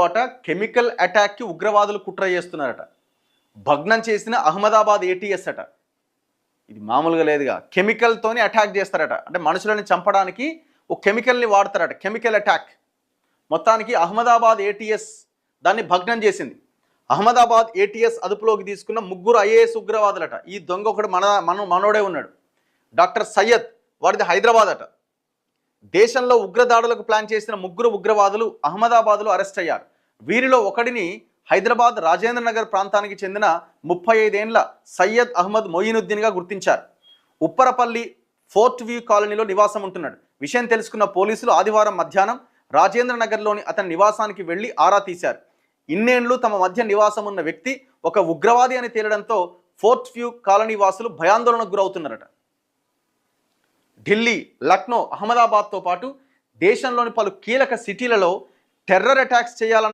పాట కెమికల్ అటాక్కి ఉగ్రవాదులు కుట్ర చేస్తున్నారట. భగ్నం చేసిన అహ్మదాబాద్ ఏటీఎస్ అట. ఇది మామూలుగా లేదుగా. కెమికల్తోని అటాక్ చేస్తారట. అంటే మనుషులని చంపడానికి ఒక కెమికల్ని వాడతారట. Chemical attack. మొత్తానికి అహ్మదాబాద్ ఏటీఎస్ దాన్ని భగ్నం చేసింది. అహ్మదాబాద్ ఏటీఎస్ అదుపులోకి తీసుకున్న ముగ్గురు ఐఏఎస్ ఉగ్రవాదులట. ఈ దొంగ ఒకడు మన మన మనోడే ఉన్నాడు. డాక్టర్ సయ్యద్ వాడిది హైదరాబాద్ అట. దేశంలో ఉగ్రదాడులకు ప్లాన్ చేసిన ముగ్గురు ఉగ్రవాదులు అహ్మదాబాద్లో అరెస్ట్ అయ్యారు. వీరిలో ఒకడిని హైదరాబాద్ రాజేంద్ర నగర్ ప్రాంతానికి చెందిన ముప్పై ఐదేండ్ల సయ్యద్ అహ్మద్ మొయినుద్దీన్గా గుర్తించారు. ఉప్పరపల్లి ఫోర్ట్ వ్యూ కాలనీలో నివాసం ఉంటున్నాడు. విషయం తెలుసుకున్న పోలీసులు ఆదివారం మధ్యాహ్నం రాజేంద్ర నగర్లోని అతని నివాసానికి వెళ్ళి ఆరా తీశారు. ఇన్నేండ్లు తమ మధ్య నివాసం ఉన్న వ్యక్తి ఒక ఉగ్రవాది అని తేలడంతో ఫోర్ట్ వ్యూ కాలనీ వాసులు భయాందోళనకు గురవుతున్నారట. ఢిల్లీ లక్నో అహ్మదాబాద్తో పాటు దేశంలోని పలు కీలక సిటీలలో టెర్రర్ అటాక్స్ చేయాలన్న